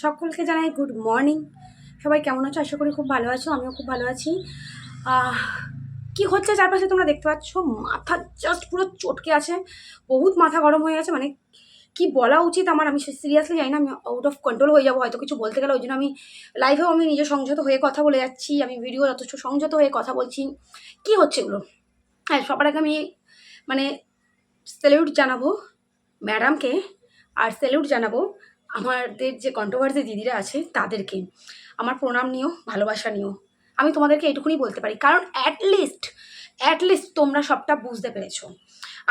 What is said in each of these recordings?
সকলকে জানাই good morning সবাই কেমন আছো? আশা করি খুব ভালো আছো, আমিও খুব ভালো আছি। কি হচ্ছে চারপাশে তোমরা দেখতে পাচ্ছ? মাথা জাস্ট পুরো চটকে আছে, বহুত মাথা গরম হয়ে আছে মানে কি বলা উচিত আমার, আমি সিরিয়াসলি জানি না, আমি আউট অফ কন্ট্রোল হয়ে যাব, হয়তো কিছু বলতে গেলে, ওই জন্য আমি লাইভেও আমি নিজে সংযত হয়ে কথা বলে যাচ্ছি, আমি ভিডিও যথেষ্ট সংযত হয়ে কথা বলছি। কি হচ্ছে এগুলো? হ্যাঁ সবার আগে আমি মানে স্যালিউট জানাব ম্যাডামকে, আর স্যালিউট জানাব আমাদের যে কন্ট্রোভার্সি দিদিরা আছে, তাদেরকে। আমার প্রণাম নিও, ভালোবাসা নিও। আমি তোমাদেরকে এটুকুনি বলতে পারি, কারণ অ্যাটলিস্ট অ্যাটলিস্ট তোমরা সবটা বুঝতে পেরেছ।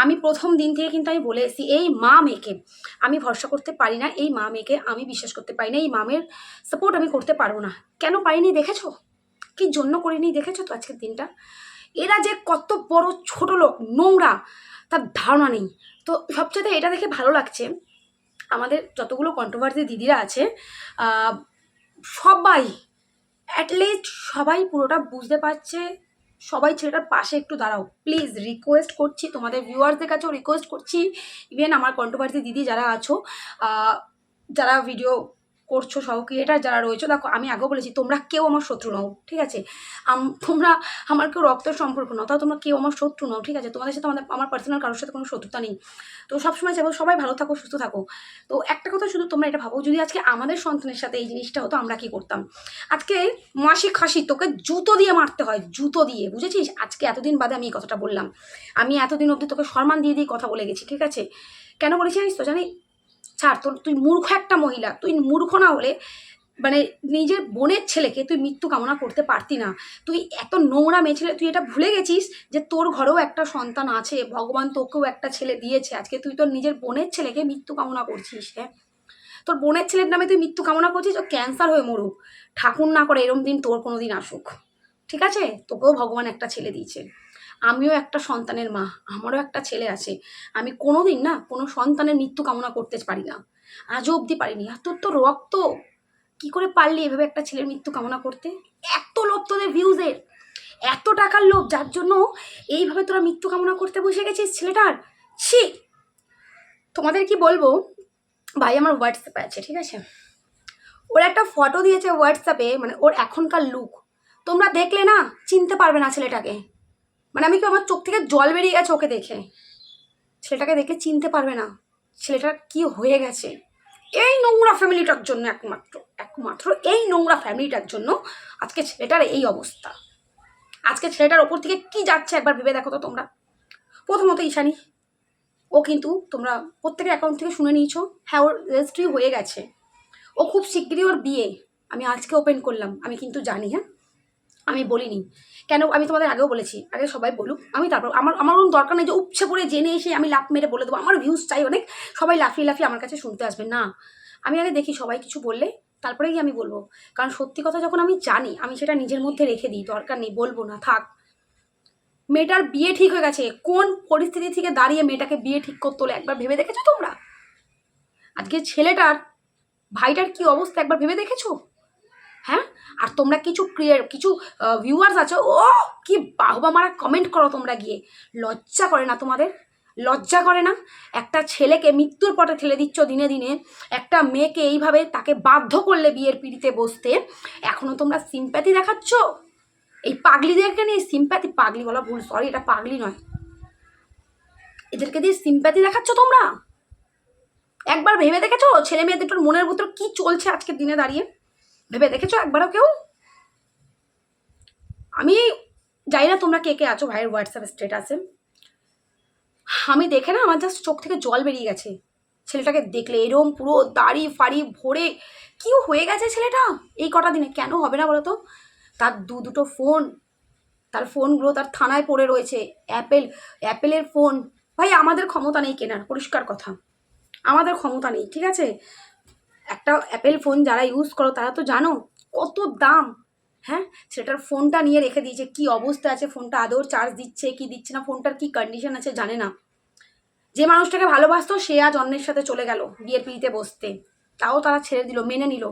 আমি প্রথম দিন থেকে কিন্তু আমি বলে এসেছি, এই মা মেয়েকে আমি ভরসা করতে পারি না, এই মা মেয়েকে আমি বিশ্বাস করতে পারি না, এই মামের সাপোর্ট আমি করতে পারব না। কেন পারিনি দেখেছ? কি জন্য করিনি দেখেছ তো আজকের দিনটা? এরা যে কত বড় ছোট লোক, নোংরা, তার ধারণা নেই। তো সবচেয়ে এটা দেখে ভালো লাগছে আমাদের যতগুলো কন্ট্রোভার্সি দিদিরা আছে সবাই অ্যাটলিস্ট সবাই পুরোটা বুঝতে পারছে। সবাই ছেলেটার পাশে একটু দাঁড়াও। প্লিজ রিকোয়েস্ট করছি, তোমাদের ভিউয়ার্সদের কাছেও রিকোয়েস্ট করছি। ইভেন আমার কন্ট্রোভার্সি দিদি যারা আছো যারা ভিডিও করছ সহ ক্রিয়েটার যারা রয়েছে, দেখো আমি আগেও বলেছি, তোমরা কেউ আমার শত্রু নও, ঠিক আছে? তোমরা আমার কেউ রক্তের সম্পর্ক নও তাও তোমরা কেউ আমার শত্রু নও, ঠিক আছে? তোমাদের সাথে আমাদের, আমার পার্সোনাল কারোর সাথে কোনো শত্রুতা নেই। তো সবসময় চাইব সবাই ভালো থাকো, সুস্থ থাকো। তো একটা কথা শুধু তোমরা এটা ভাবো, যদি আজকে আমাদের সন্তানের সাথে এই জিনিসটা হতো, আমরা কি করতাম? আজকে মাসি খাসি, তোকে জুতো দিয়ে মারতে হয়, জুতো দিয়ে, বুঝেছিস? আজকে এতদিন বাদে আমি এই কথাটা বললাম। আমি এতদিন অবধি তোকে সম্মান দিয়ে দিয়ে কথা বলে গেছি, ঠিক আছে? কেন বলেছি জানিস তো? জানি ছাড়, তোর, তুই মূর্খ একটা মহিলা, তুই মূর্খ না হলে মানে নিজের বোনের ছেলেকে তুই মৃত্যু কামনা করতে পারতি না। তুই এত নোংরা মেয়ে ছেলে, তুই এটা ভুলে গেছিস যে তোর ঘরেও একটা সন্তান আছে, ভগবান তোকেও একটা ছেলে দিয়েছে, আজকে তুই তোর নিজের বোনের ছেলেকে মৃত্যু কামনা করছিস হ্যাঁ? তোর বোনের ছেলের নামে তুই মৃত্যু কামনা করছিস, ও ক্যান্সার হয়ে মরুক, ঠাকুর না করে এরম দিন তোর কোনো দিন আসুক, ঠিক আছে? তোকেও ভগবান একটা ছেলে দিয়েছে। আমিও একটা সন্তানের মা, আমারও একটা ছেলে আছে। আমি কোনো দিন না কোনো সন্তানের মৃত্যু কামনা করতে পারি না। আজও অবধি পারিনি। আর তোর তো রক্ত! কি করে পারলি এভাবে একটা ছেলের মৃত্যু কামনা করতে? এত লোভ তোদের ভিউজের এত টাকার লোভ, যার জন্য এইভাবে তোরা মৃত্যু কামনা করতে বসে গেছিস ছেলেটার? ছি! তোমাদের কি বলব? ভাই আমার হোয়াটসঅ্যাপে আছে, ঠিক আছে? ওর একটা ফটো দিয়েছে হোয়াটসঅ্যাপে মানে ওর এখনকার লুক তোমরা দেখলে না, চিনতে পারবে না ছেলেটাকে। মানে আমি কি আমার চোখ থেকে জল বেরিয়ে গেছে ওকে দেখে? ছেলেটাকে দেখে চিনতে পারবে না। ছেলেটার কি হয়ে গেছে? এই নোংরা ফ্যামিলিটার জন্য একমাত্র একমাত্র এই নোংরা ফ্যামিলিটার জন্য আজকে ছেলেটার এই অবস্থা। আজকে ছেলেটার ওপর থেকে কি যাচ্ছে একবার ভেবে দেখো তো তোমরা। প্রথমত ঈশানি, ও কিন্তু তোমরা প্রত্যেকের অ্যাকাউন্ট থেকে শুনে নিয়েছো হ্যাঁ ওর রেজিস্ট্রি হয়ে গেছে। ও খুব শিগগিরই ওর বিয়ে। আমি আজকে ওপেন করলাম, আমি কিন্তু জানি হ্যাঁ? আমি বলিনি। কেন? আমি তোমাদের আগেও বলেছি। আগে সবাই বলুক, আমি তারপর, আমার আমার কোনো দরকার নেই যে উপসে পড়ে জেনে এসে আমি লাফ মেরে বলে দেবো। আমার ভিউজ চাই অনেক। সবাই লাফিয়ে লাফিয়ে আমার কাছে শুনতে আসবে। না, আমি আগে দেখি সবাই কিছু বললে, তারপরে গিয়ে আমি বলব। কারণ সত্যি কথা যখন আমি জানি, আমি সেটা নিজের মধ্যে রেখে দিই, দরকার নেই, বলব না, থাক। মেয়েটার বিয়ে ঠিক হয়ে গেছে। কোন পরিস্থিতি থেকে দাঁড়িয়ে মেয়েটাকে বিয়ে ঠিক করতে হলে? একবার ভেবে দেখেছ তোমরা? আজকে ছেলেটার, ভাইটার কি অবস্থা? একবার ভেবে দেখেছ? হ্যাঁ? আর তোমরা কিছু ক্রিয়েট কিছু ভিউয়ার্স আছো, ও, কি বাহবা মারা কমেন্ট করো তোমরা গিয়ে। লজ্জা করে না তোমাদের? লজ্জা করে না? একটা ছেলেকে মৃত্যুর পথে ঠেলে দিচ্ছ দিনে দিনে, একটা মেয়েকে এইভাবে তাকে বাধ্য করলে বিয়ের পিড়িতে বসতে এখনও তোমরা সিম্প্যাথি দেখাচ্ছ? এই পাগলিদেরকে নিয়ে সিম্প্যাথি পাগলি বলা ভুল সরি এটা পাগলি নয়। এদেরকে দিয়ে সিম্প্যাথি দেখাচ্ছ তোমরা? একবার ভেবে দেখেছ? ছেলে মেয়েদের মনের ভিতর কি চলছে আজকের দিনে দাঁড়িয়ে? ভেবে দেখেছ একবারও কেউ? আমি জানি না তোমরা কে কে আছো ভাইয়ের হোয়াটসঅ্যাপ স্টেটাসে আমি দেখে না, আমার জাস্ট চোখ থেকে জল বেরিয়ে গেছে। ছেলেটাকে দেখলে এরম পুরো দাড়ি ফাড়ি ভরে কি হয়ে গেছে ছেলেটা? এই কটা দিনে কেন হবে না বলো তো তার দু দুটো ফোন তার ফোনগুলো তার থানায় পড়ে রয়েছে। অ্যাপেল অ্যাপেলের ফোন ভাই, আমাদের ক্ষমতা নেই কেনার, পরিষ্কার কথা। আমাদের ক্ষমতা নেই, ঠিক আছে? একটা অ্যাপেল ফোন যারা ইউজ করো, তারা তো জানো কত দাম। হ্যাঁ? সেটার ফোনটা নিয়ে রেখে দিয়েছে কি অবস্থা আছে ফোনটা আদৌ চার্জ দিচ্ছে, কি দিচ্ছে না ফোনটার কি কন্ডিশন আছে জানে না। যে মানুষটাকে ভালোবাসতো, সে আজ অন্যের সাথে চলে গেল, বিয়ের পিড়িতে বসতে। তাও তারা ছেড়ে দিল, মেনে নিল।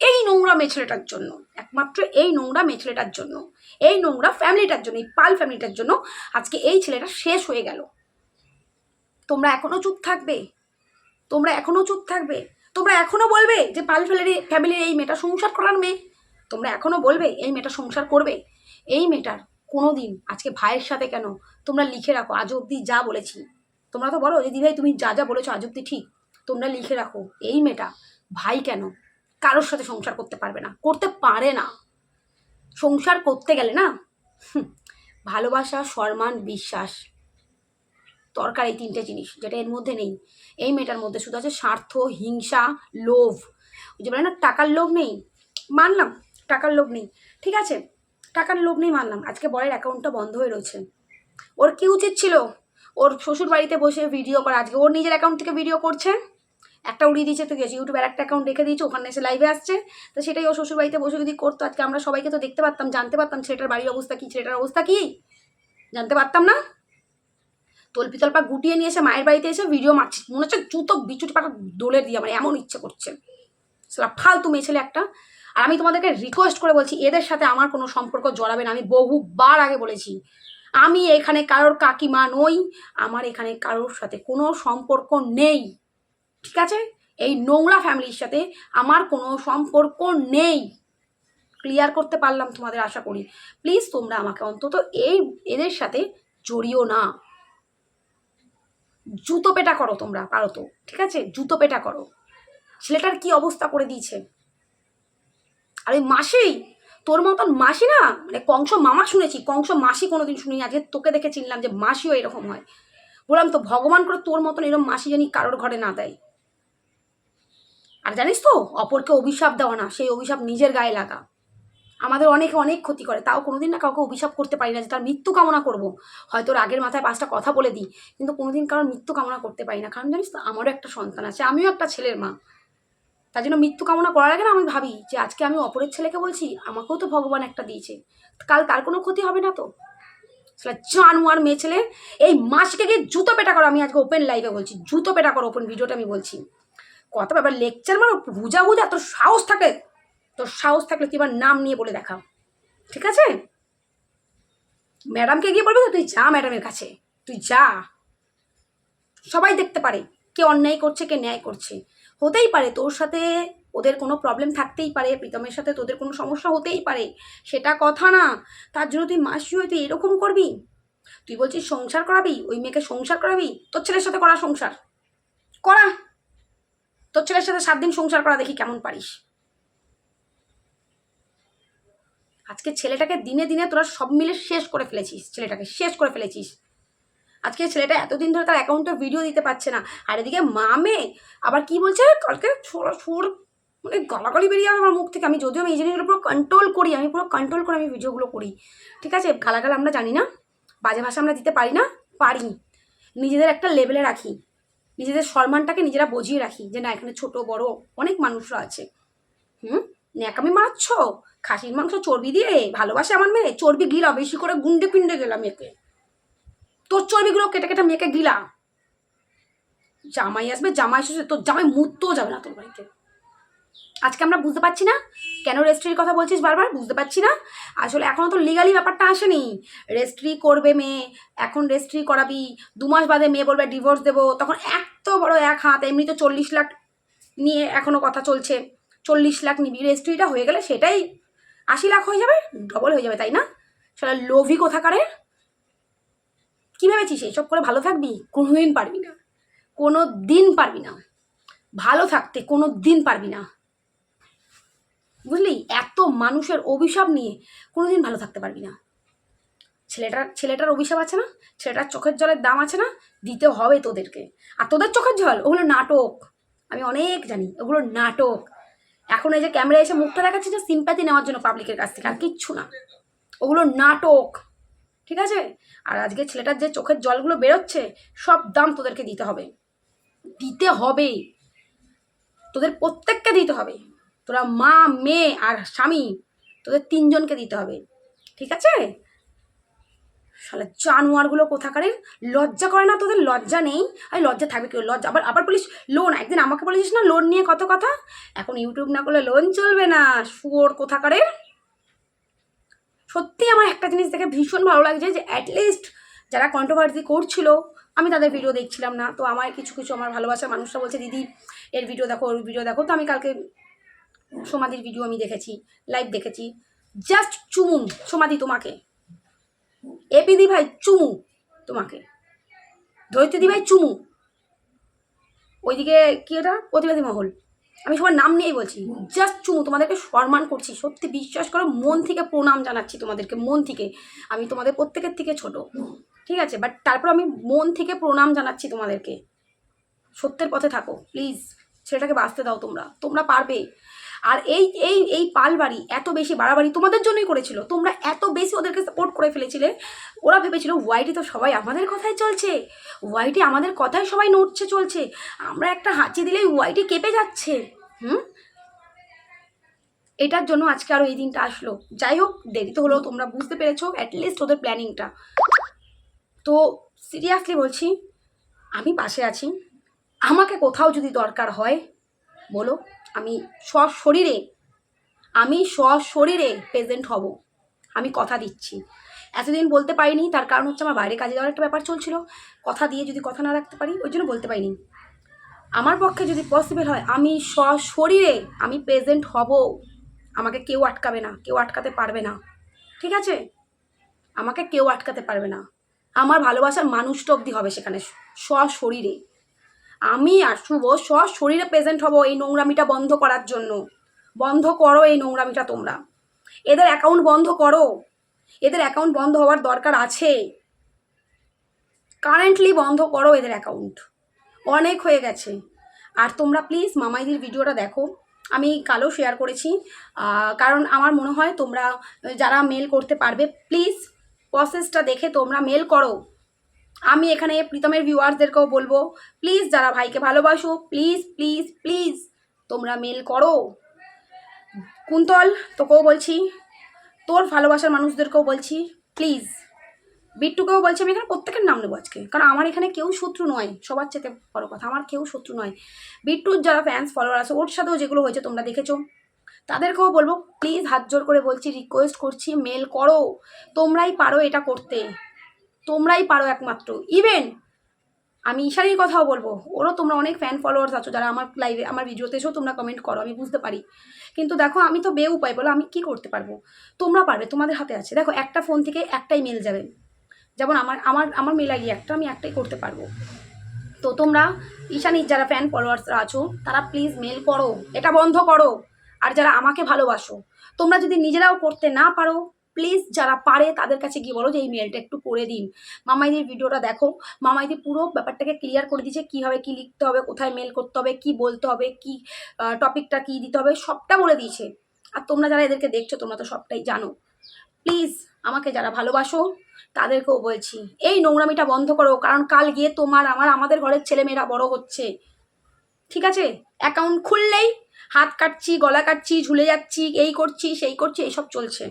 এই নোংরা মেছেলেটার জন্য, একমাত্র এই নোংরা মেছেলেটার জন্য, এই নোংরা ফ্যামিলিটার জন্য, এই পাল ফ্যামিলিটার জন্য আজকে এই ছেলেটা শেষ হয়ে গেল। তোমরা এখনও চুপ থাকবে। তোমরা এখনও চুপ থাকবে। তোমরা এখনও বলবে যে পাল ফ্যামিলির ফ্যামিলির এই মেয়েটা সংসার করার মেয়ে? তোমরা এখনও বলবে এই মেয়েটা সংসার করবে? এই মেয়েটার কোনো দিন আজকে ভাইয়ের সাথে কেন? তোমরা লিখে রাখো, আজ অব্দি যা বলেছি। তোমরা তো বলো যে দিদিভাই তুমি যা যা বলেছ আজ অব্দি ঠিক। তোমরা লিখে রাখো, এই মেয়েটা ভাই কেন কারোর সাথে সংসার করতে পারবে না? করতে পারে না। সংসার করতে গেলে না? ভালোবাসা, সম্মান, বিশ্বাস। দরকার এই তিনটে জিনিস, যেটা এর মধ্যে নেই। এই মেয়েটার মধ্যে শুধু আছে স্বার্থ, হিংসা, লোভ। যে বলে না, টাকার লোভ নেই। মানলাম, টাকার লোভ নেই। ঠিক আছে, টাকার লোভ নেই মানলাম। আজকে বরের অ্যাকাউন্টটা বন্ধ হয়ে রয়েছে। ওর কি উচিত ছিল? ওর শ্বশুর বাড়িতে বসে ভিডিও করা। আজকে ওর নিজের অ্যাকাউন্ট থেকে ভিডিও করছে। একটা উড়িয়ে দিয়েছে তো গেছে ইউটিউবের একটা অ্যাকাউন্ট রেখে দিয়েছে, ওখানে এসে লাইভে আসছে। তো সেটাই ও শ্বশুর বাড়িতে বসে যদি করতো, আজকে আমরা সবাইকে তো দেখতে পারতাম, জানতে পারতাম ছেলেটার বাড়ির অবস্থা কী, ছেলেটার অবস্থা কী? জানতে পারতাম না? তল্পি তল্পা গুটিয়ে নিয়ে এসে মায়ের বাড়িতে এসে ভিডিও মারছে। মনে হচ্ছে জুতো বিচুটি পাটা দোলে দিয়ে আমার এমন ইচ্ছে করছে। সেটা ফালতু মেয়ে ছেলে একটা। আর আমি তোমাদেরকে রিকোয়েস্ট করে বলছি, এদের সাথে আমার কোনো সম্পর্ক জড়াবে না। আমি বহুবার আগে বলেছি, আমি এখানে কারোর কাকিমা নই, আমার এখানে কারোর সাথে কোনো সম্পর্ক নেই। ঠিক আছে? এই নোংরা ফ্যামিলির সাথে আমার কোনো সম্পর্ক নেই। ক্লিয়ার করতে পারলাম তোমাদের আশা করি। প্লিজ তোমরা আমাকে অন্তত এই, এদের সাথে জড়িও না। জুতো পেটা করো তোমরা, পারো তো, ঠিক আছে? জুতো পেটা করো। ছেলেটার কি অবস্থা করে দিয়েছে? আর ওই মাসি, তোর মতন মাসি না মানে কংস মামা শুনেছি, কংস মাসি কোনোদিন শুনি আজকে তোকে দেখে চিনলাম যে মাসিও এরকম হয়। বললাম তো ভগবান করে তোর মতন এরকম মাসি জানি কারোর ঘরে না দেয়। আর জানিস তো, অপরকে অভিশাপ দেওয়া না, সেই অভিশাপ নিজের গায়ে লাগা। আমাদের অনেকে অনেক ক্ষতি করে, তাও কোনোদিন না কাউকে অভিশাপ করতে পারি না যে তার মৃত্যু কামনা করব। হয়তো ওর আগের মাথায় পাঁচটা কথা বলে দিই, কিন্তু কোনোদিন কারোর মৃত্যু কামনা করতে পারি না। কারণ জানিস তো, আমারও একটা সন্তান আছে, আমিও একটা ছেলের মা। তার জন্য মৃত্যু কামনা করার আগে না, আমি ভাবি যে আজকে আমি অপরের ছেলেকে বলছি, আমাকেও তো ভগবান একটা দিয়েছে। কাল তার কোনো ক্ষতি হবে না তো? সেটা জানুয়ার মেয়ে ছেলে, এই মাসকে গিয়ে জুতো পেটা করো, আমি আজকে ওপেন লাইভে বলছি, জুতো পেটা করো ওপেন ভিডিওটা আমি বলছি। কত ব্যাপার লেকচার মানে বুঝা বুঝা তোর সাহস থাকে তোর সাহস থাকলে তুই এবার নাম নিয়ে বলে দেখা। ঠিক আছে? ম্যাডামকে গিয়ে বলবি তো, তুই যা ম্যাডামের কাছে, তুই যা। সবাই দেখতে পারে, কে অন্যায় করছে, কে ন্যায় করছে। হতেই পারে তোর সাথে ওদের কোনো প্রবলেম থাকতেই পারে, প্রীতমের সাথে তোদের কোনো সমস্যা হতেই পারে, সেটা কথা না। তার জন্য তুই মাসি হয়ে তুই এরকম করবি? তুই বলছিস সংসার করাবি? ওই মেয়েকে সংসার করাবি? তোর ছেলের সাথে করা সংসার। করা। তোর ছেলের সাথে সাত দিন সংসার করা দেখি কেমন পারিস। আজকে ছেলেটাকে দিনে দিনে তোরা সব মিলে শেষ করে ফেলেছিস, ছেলেটাকে শেষ করে ফেলেছিস। আজকে ছেলেটা এতদিন ধরে তার অ্যাকাউন্টে ভিডিও দিতে পারছে না। আর এদিকে মামে আবার কি বলছে? কালকে ছোড় সুর মানে গালাগালি বেরিয়ে যাবে আমার মুখ থেকে। আমি যদিও আমি এই জিনিসগুলো পুরো কন্ট্রোল করি, আমি পুরো কন্ট্রোল করে আমি ভিডিওগুলো করি। ঠিক আছে? গালাগাল আমরা জানি না, বাজে ভাষা আমরা দিতে পারি না, পারি। নিজেদের একটা লেভেলে রাখি। নিজেদের সম্মানটাকে নিজেরা বুঝিয়ে রাখি যে না, এখানে ছোট, বড় অনেক মানুষরা আছে। হুম? ন্যাকামি মারাচ্ছ? খাসির মাংস চর্বি দিয়ে ভালোবাসে আমার মেয়ে? চর্বি গিলা বেশি করে গুন্ডে পিন্ডে গেলাম মেয়েকে তোর চর্বিগুলো কেটে কেটে মেয়েকে গিলা। জামাই আসবে, জামাই এসেছে, তোর জামাই মুততেও যাবে না তোর বাড়িতে। আজকে আমরা বুঝতে পারছি না কেন রেজিস্ট্রির কথা বলছিস বারবার, বুঝতে পারছি না। আসলে এখনও তো লিগালি ব্যাপারটা আসেনি। রেজিস্ট্রি করবে মেয়ে, এখন রেজিস্ট্রি করাবি। দু মাস বাদে মেয়ে বলবে ডিভোর্স দেবো। তখন এত বড় এক হাত, এমনি তো চল্লিশ লাখ নিয়ে এখনও কথা চলছে। চল্লিশ লাখ নিবি। রেজিস্ট্রিটা হয়ে গেলে সেটাই আশি লাখ হয়ে যাবে? ডবল হয়ে যাবে, তাই না? সেটা লোভি কোথাকারে? কী ভেবেছিস? এইসব করে ভালো থাকবি? কোনোদিন পারবি না। কোনো দিন পারবি না। ভালো থাকতে কোনো দিন পারবি না। বুঝলি? এত মানুষের অভিশাপ নিয়ে কোনোদিন ভালো থাকতে পারবি না। ছেলেটার ছেলেটার অভিশাপ আছে না? ছেলেটার চোখের জলের দাম আছে না? দিতে হবে তোদেরকে। আর তোদের চোখের জল? ওগুলো নাটক। আমি অনেক জানি। ওগুলো নাটক। এখন এই যে ক্যামেরা এসে মুখটা দেখাচ্ছে যে সিম্প্যাথি নেওয়ার জন্য পাবলিকের কাছ থেকে, আর কিচ্ছু না। ওগুলো নাটক, ঠিক আছে? আর আজকে ছেলেটার যে চোখের জলগুলো বেরোচ্ছে, সব দাম তোদেরকে দিতে হবে। দিতে হবে। তোদের প্রত্যেককে দিতে হবে। তোরা মা, মেয়ে আর স্বামী, তোদের তিনজনকে দিতে হবে। ঠিক আছে? শালা, জানোয়ারগুলো কোথাকারের লজ্জা করে না? তোদের লজ্জা নেই? আরে লজ্জা থাকবে কেউ লজ্জা, আবার আবার বলিস লোন একদিন আমাকে বলেছিস না লোন নিয়ে কত কথা? এখন ইউটিউব না করলে লোন চলবে না। শুয়োর কোথাকারের সত্যি আমার একটা জিনিস দেখে ভীষণ ভালো লাগছে যে অ্যাটলিস্ট যারা কন্ট্রোভার্সি করছিল, আমি তাদের ভিডিও দেখছিলাম না। তো আমার কিছু কিছু আমার ভালোবাসার মানুষরা বলছে, দিদি, এর ভিডিও দেখো, ওর ভিডিও দেখো। তো আমি কালকে সমাধির ভিডিও আমি দেখেছি লাইভ দেখেছি। জাস্ট চুমুন সমাধি তোমাকে। এপি দি ভাই, চুমু, তোমাকে। ধৈর্য দি ভাই, চুমু। ওইদিকে কি এটা প্রতিবাদী মহল। আমি সবার নাম নিয়েই বলছি জাস্ট চুমু, তোমাদেরকে সম্মান করছি, সত্যি বিশ্বাস করো, মন থেকে প্রণাম জানাচ্ছি তোমাদেরকে, মন থেকে। আমি তোমাদের প্রত্যেকের থেকে ছোট, ঠিক আছে? বাট তারপর আমি মন থেকে প্রণাম জানাচ্ছি তোমাদেরকে। সত্যের পথে থাকো প্লিজ ছেলেটাকে বাঁচতে দাও তোমরা তোমরা পারবে। আর এই এই এই পালবাড়ি এত বেশি বাড়াবাড়ি তোমাদের জন্যই করেছিল। তোমরা এত বেশি ওদেরকে সাপোর্ট করে ফেলেছিলে। ওরা ভেবেছিল ওয়াইটি তো সবাই আমাদের কথাই চলছে। ওয়াইটি আমাদের কথাই সবাই নড়ছে, চলছে। আমরা একটা হাঁচি দিলেই ওয়াইটি কেঁপে যাচ্ছে। হুম? এটার জন্য আজকে আরও এই দিনটা আসলো। যাই হোক দেরি তো হলেও তোমরা বুঝতে পেরেছ অ্যাটলিস্ট ওদের প্ল্যানিংটা তো সিরিয়াসলি বলছি, আমি পাশে আছি। আমাকে কোথাও যদি দরকার হয়, বলো। আমি সশরীরে আমি সশরীরে প্রেজেন্ট হব। আমি কথা দিচ্ছি। এতদিন বলতে পারিনি, তার কারণ হচ্ছে আমার বাইরে কাজে যাওয়ার একটা ব্যাপার চলছিল। কথা দিয়ে যদি কথা না রাখতে পারি, ওই জন্য বলতে পারিনি। আমার পক্ষে যদি পসিবল হয়, আমি সশরীরে আমি প্রেজেন্ট হব। আমাকে কেউ আটকাবে না, কেউ আটকাতে পারবে না। ঠিক আছে? আমাকে কেউ আটকাতে পারবে না। আমার ভালোবাসার মানুষটা অবধি হবে সেখানে, সশরীরে। আমি আর শুভ সশরীরে প্রেজেন্ট হব এই নোংরামিটা বন্ধ করার জন্য। বন্ধ করো এই নোংরামিটা তোমরা। এদের অ্যাকাউন্ট বন্ধ করো। এদের অ্যাকাউন্ট বন্ধ হওয়ার দরকার আছে। কারেন্টলি বন্ধ করো এদের অ্যাকাউন্ট অনেক হয়ে গেছে। আর তোমরা প্লিজ মামাইদির ভিডিওটা দেখো। আমি কালো শেয়ার করেছি। কারণ আমার মনে হয় তোমরা, যারা মেল করতে পারবে প্লিজ প্রসেসটা দেখে তোমরা মেল করো। আমি এখানে প্রীতমের ভিউয়ার্সদেরকেও বলব প্লিজ যারা ভাইকে ভালোবাসো প্লিজ প্লিজ প্লিজ তোমরা মেল করো। কুন্তল, তোকেও বলছি, তোর ভালোবাসার মানুষদেরকেও বলছি প্লিজ বিট্টুকেও বলছি, আমি এখানে প্রত্যেকের নাম নেব আজকে, কারণ আমার এখানে কেউ শত্রু নয়, সবার চেয়ে বড় কথা, আমার কেউ শত্রু নয়। বিট্টুর যারা ফ্যান্স ফলোয়ার আছে, ওর সাথেও যেগুলো হয়েছে তোমরা দেখেছ, তাদেরকেও বলব প্লিজ হাত জোর করে বলছি রিকোয়েস্ট করছি মেল করো, তোমরাই পারো এটা করতে। তোমরাই পারো একমাত্র। ইভেন আমি ঈশানীর কথাও বলব, ওরও তোমরা অনেক ফ্যান ফলোয়ার্স আছো, যারা আমার লাইভে আমার ভিডিওতে এসেও তোমরা কমেন্ট করো, আমি বুঝতে পারি। কিন্তু দেখো, আমি তো বে উপায় বলো, আমি কি করতে পারব? তোমরা পারবে, তোমাদের হাতে আছে। দেখো, একটা ফোন থেকে একটাই মেল যাবে। যেমন আমার আমার আমার মেল আইডি একটা, আমি একটাই করতে পারব। তো তোমরা, ঈশানীর যারা ফ্যান ফলোয়ার্সরা আছো, তারা প্লিজ মেল করো। এটা বন্ধ করো। আর যারা আমাকে ভালোবাসো, তোমরা যদি নিজেরাও করতে না পারো প্লিজ যারা পারে তাদের কাছে গিয়ে বলো যে এই মেলটা একটু করে দিন। মামাইদির ভিডিওটা দেখো। মামাইদি পুরো ব্যাপারটাকে ক্লিয়ার করে দিয়েছে, কীভাবে কী লিখতে হবে, কোথায় মেল করতে হবে, কি বলতে হবে, কি টপিকটা কী দিতে হবে, সবটা বলে দিয়েছে। আর তোমরা যারা এদেরকে দেখছ, তোমরা তো সবটাই জানো। প্লিজ আমাকে যারা ভালোবাসো, তাদেরকেও বলছি, এই নোংরামিটা বন্ধ করো, কারণ কাল গিয়ে তোমার, আমার, আমাদের ঘরের ছেলেমেয়েরা বড় হচ্ছে। ঠিক আছে? অ্যাকাউন্ট খুললেই হাত কাটছি, গলা কাটছি, ঝুলে যাচ্ছি, এই করছি, সেই করছি, এইসব চলছে।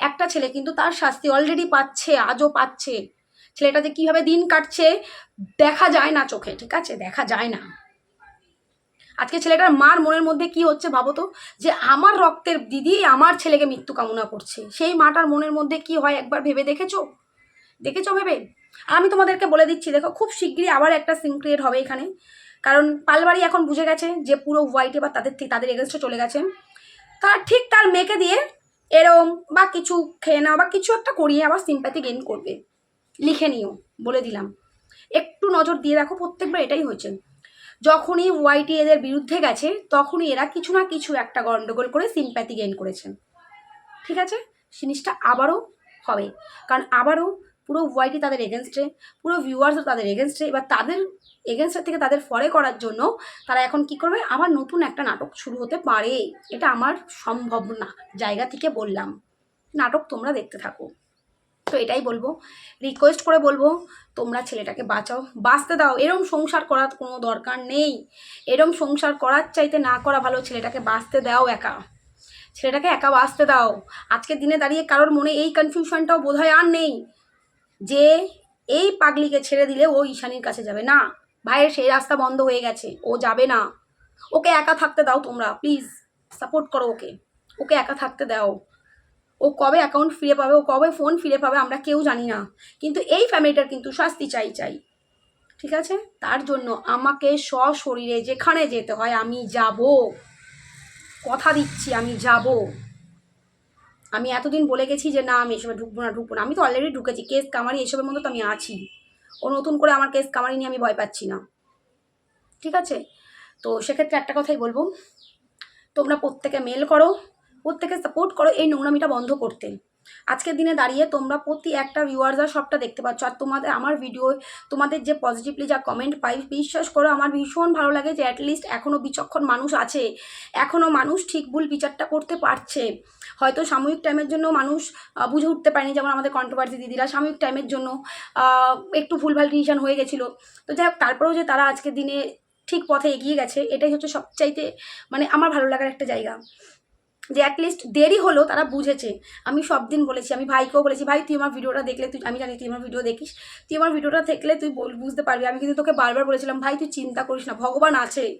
একটা ছেলে কিন্তু তার শাস্তি অলরেডি পাচ্ছে, আজও পাচ্ছে। ছেলেটা যে কীভাবে দিন কাটছে, দেখা যায় না চোখে, ঠিক আছে? দেখা যায় না। আজকে ছেলেটার মার মনের মধ্যে কি হচ্ছে ভাবো তো? যে আমার রক্তের দিদি আমার ছেলেকে মৃত্যু কামনা করছে। সেই মাটার মনের মধ্যে কি হয় একবার ভেবে দেখেছ? দেখেছ ভেবে? আমি তোমাদেরকে বলে দিচ্ছি, দেখো, খুব শিগগিরই আবার একটা সিন ক্রিয়েট হবে এখানে। কারণ পালবাড়ি এখন বুঝে গেছে যে পুরো হোয়াইটে বা তাদের তাদের এগেনস্টে চলে গেছে। তার ঠিক তার মেয়েকে দিয়ে এরম বা কিছু খেয়ে নাও বা কিছু একটা করিয়ে আবার সিম্প্যাথি গেইন করবে। লিখে নিও, বলে দিলাম। একটু নজর দিয়ে রাখো প্রত্যেকবার এটাই হয়েছে। যখনই ওয়াইটি এদের বিরুদ্ধে গেছে, তখনই এরা কিছু না কিছু একটা গণ্ডগোল করে সিম্প্যাথি গেইন করেছেন ঠিক আছে? জিনিসটা আবারও হবে। কারণ আবারও পুরো ওয়াইটি তাদের এগেনস্টে পুরো ভিউয়ার্সও তাদের এগেনস্টে এবার তাদের এগেনস্টের থেকে তাদের ফরে করার জন্য তারা এখন কি করবে? আবার নতুন একটা নাটক শুরু হতে পারে। এটা আমার সম্ভব না, জায়গা থেকে বললাম। নাটক তোমরা দেখতে থাকো। তো এটাই বলব। রিকোয়েস্ট করে বলব, তোমরা ছেলেটাকে বাঁচাও। বাঁচতে দাও। এরম সংসার করার কোনো দরকার নেই। এরম সংসার করার চাইতে না করা ভালো, ছেলেটাকে বাঁচতে দাও একা। ছেলেটাকে একা বাঁচতে দাও। আজকের দিনে দাঁড়িয়ে কারোর মনে এই কনফিউশনটাও বোধহয় আর নেই। যে এই পাগলিকে ছেড়ে দিলে ও ঈশানীর কাছে যাবে। না, ভাইয়ের সেই রাস্তা বন্ধ হয়ে গেছে। ও যাবে না। ওকে একা থাকতে দাও তোমরা প্লিজ সাপোর্ট করো ওকে। ওকে একা থাকতে দাও। ও কবে অ্যাকাউন্ট ফিরে পাবে, ও কবে ফোন ফিরে পাবে আমরা কেউ জানি না। কিন্তু এই ফ্যামিলিটার কিন্তু শাস্তি চাই চাই। ঠিক আছে? তার জন্য আমাকে সশরীরে যেখানে যেতে হয় আমি যাব। কথা দিচ্ছি, আমি যাব। আমি এতদিন বলে গেছি যে, না, আমি এসবে ঢুকবো না ঢুকবো না। আমি তো অলরেডি ঢুকেছি। কেস কামারি এসবের মধ্যে তো আমি আছি। ও নতুন করে আমার কেস কামারি নিয়ে আমি ভয় পাচ্ছি না। ঠিক আছে? তো সেক্ষেত্রে একটা কথাই বলব। তোমরা প্রত্যেকে মেল করো, প্রত্যেকে সাপোর্ট করো এই নোংরামিটা বন্ধ করতে। আজকের দিনে দাঁড়িয়ে তোমরা প্রতি একটা ভিউয়ার্সরা সবটা দেখতে পাচ্ছ। আর তোমাদের, আমার ভিডিও তোমাদের যে পজিটিভলি যা কমেন্ট পাই, বিশ্বাস করো আমার ভীষণ ভালো লাগে যে অ্যাটলিস্ট এখনও বিচক্ষণ মানুষ আছে। এখনও মানুষ ঠিক ভুল বিচারটা করতে পারছে। হয়তো সাময়িক টাইমের জন্য মানুষ বুঝে উঠতে পারেনি যেমন আমাদের কন্ট্রোভার্সি দিদিরা সাময়িক টাইমের জন্য একটু ভুলভাল ডিসিশন হয়ে গেছিল। তো যাই হোক, তারপরেও যে তারা আজকের দিনে ঠিক পথে এগিয়ে গেছে, এটাই হচ্ছে সবচাইতে মানে আমার ভালো লাগার একটা জায়গা। যে অ্যাটলিস্ট দেরি হলো তারা বুঝেছে। আমি সব দিন বলেছি, আমি ভাইকেও বলেছি, ভাই, তুই আমার ভিডিওটা দেখলে তুই আমি জানি তুই আমার ভিডিও দেখিস। তুই আমার ভিডিওটা দেখলে তুই বুঝতে পারবি। আমি কিন্তু তোকে বারবার বলেছিলাম, ভাই, তুই চিন্তা করিস না, ভগবান আছে।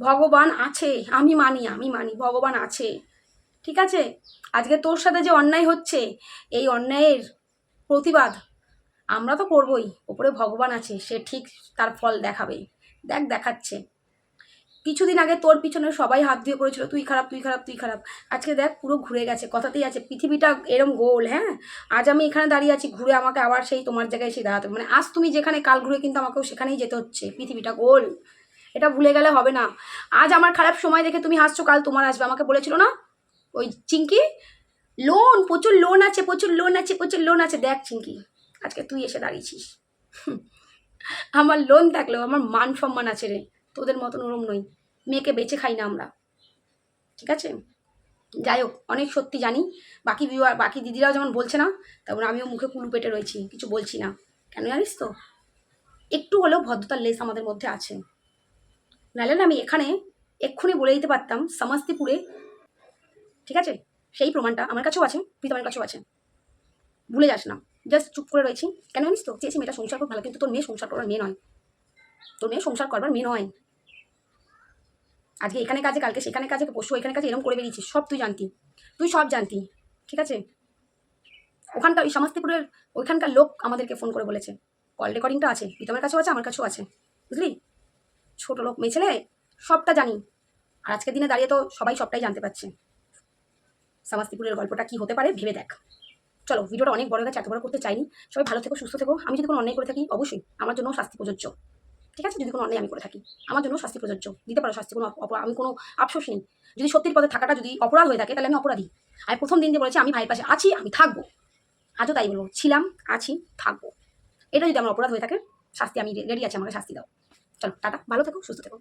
ভগবান আছে। আমি মানি আমি মানি, ভগবান আছে। ঠিক আছে? আজকে তোর সাথে যে অন্যায় হচ্ছে, এই অন্যায়ের প্রতিবাদ আমরা তো করবই। ওপরে ভগবান আছে, সে ঠিক তার ফল দেখাবে দেখ, দেখাচ্ছে। কিছুদিন আগে তোর পিছনে সবাই হাত দিয়ে করেছিল, তুই খারাপ তুই খারাপ তুই খারাপ। আজকে দেখ পুরো ঘুরে গেছে, কথাতেই আছে, পৃথিবীটা এরম গোল হ্যাঁ? আজ আমি এখানে দাঁড়িয়ে আছি, ঘুরে আমাকে আবার সেই তোমার জায়গায় এসে দাঁড়াতে মানে আজ তুমি যেখানে কাল ঘুরে কিন্তু আমাকেও সেখানেই যেতে হচ্ছে, পৃথিবীটা গোল। এটা ভুলে গেলে হবে না। আজ আমার খারাপ সময় দেখে তুমি হাসছো, কাল তোমার আসবে। আমাকে বলেছিল না? ওই চিঙ্কি লোন, প্রচুর লোন আছে, প্রচুর লোন আছে, প্রচুর লোন আছে। দেখ চিঙ্কি আজকে তুই এসে দাঁড়িয়েছিস। আমার লোন থাকলেও আমার মান সম্মান আছে রে। তোদের মতন ওরম নই। মেয়েকে বেঁচে খাই না আমরা। ঠিক আছে? যাই হোক, অনেক সত্যি জানি। বাকি ভিউয়ার বাকি দিদিরাও যেমন বলছে না, তেমন আমিও মুখে কুলু পেটে রয়েছি, কিছু বলছি না। কেন জানিস তো? একটু হলেও ভদ্রতার লেস আমাদের মধ্যে আছে। নাহলে না আমি এখানে এক্ষুনি বলে দিতে পারতাম, সমস্তিপুরে। ঠিক আছে? সেই প্রমাণটা আমার কাছেও আছে তুই প্রীতমের কাছেও আছে। ভুলে যাস না। জাস্ট চুপ করে রয়েছি। কেন জানিস তো? চেয়েছি মেয়েটা সংসার খুব ভালো। কিন্তু তোর মেয়ে সংসার করার মেয়ে নয়। তোর মেয়ে সংসার করবার মেয়ে নয়। আজকে এখানে কাজে, কালকে সেখানে কাজে, পরশু এখানে কাজে, এরকম করে বেরিয়েছিস সব তুই জানতি। তুই সব জানতি, ঠিক আছে? ওখানকার ওই সমস্তিপুরের ওইখানকার লোক আমাদেরকে ফোন করে বলেছে। কল রেকর্ডিংটা আছে, প্রীতমের কাছেও আছে, আমার কাছেও আছে। বুঝলি? ছোট লোক, মেয়ে ছেলে, সবটা জানি। আর আজকের দিনে দাঁড়িয়ে তো সবাই সবটাই জানতে পারছে। সমস্তিপুরের গল্পটা কি হতে পারে ভেবে দেখ। চলো, ভিডিওটা অনেক বড় গেছে, এত বড় করতে চাইনি। সবাই ভালো থেকো, সুস্থ থেকো। আমি যদি কোনো অন্যায় করে থাকি, অবশ্যই। আমার জন্য শাস্তি প্রযোজ্য। ঠিক আছে? যদি কোনো অন্যায় আমি করে থাকি, আমার জন্য শাস্তি প্রযোজ্য। দিতে পারো শাস্তি, কোনো আমি কোনো আফসোস নেই। যদি সত্যির পথে থাকাটা যদি অপরাধ হয়ে থাকে, তাহলে আমি অপরাধী। আমি প্রথম দিন দিয়ে বলেছি, আমি ভাইয়ের পাশে আছি, আমি থাকব। আজও তাই বলব, ছিলাম, আছি, থাকব। এটা যদি আমার অপরাধ হয়ে থাকে, শাস্তি আমি রেডি আছি, আমাকে শাস্তি দাও। চলো, টাটা, ভালো থেকো, সুস্থ থেকো।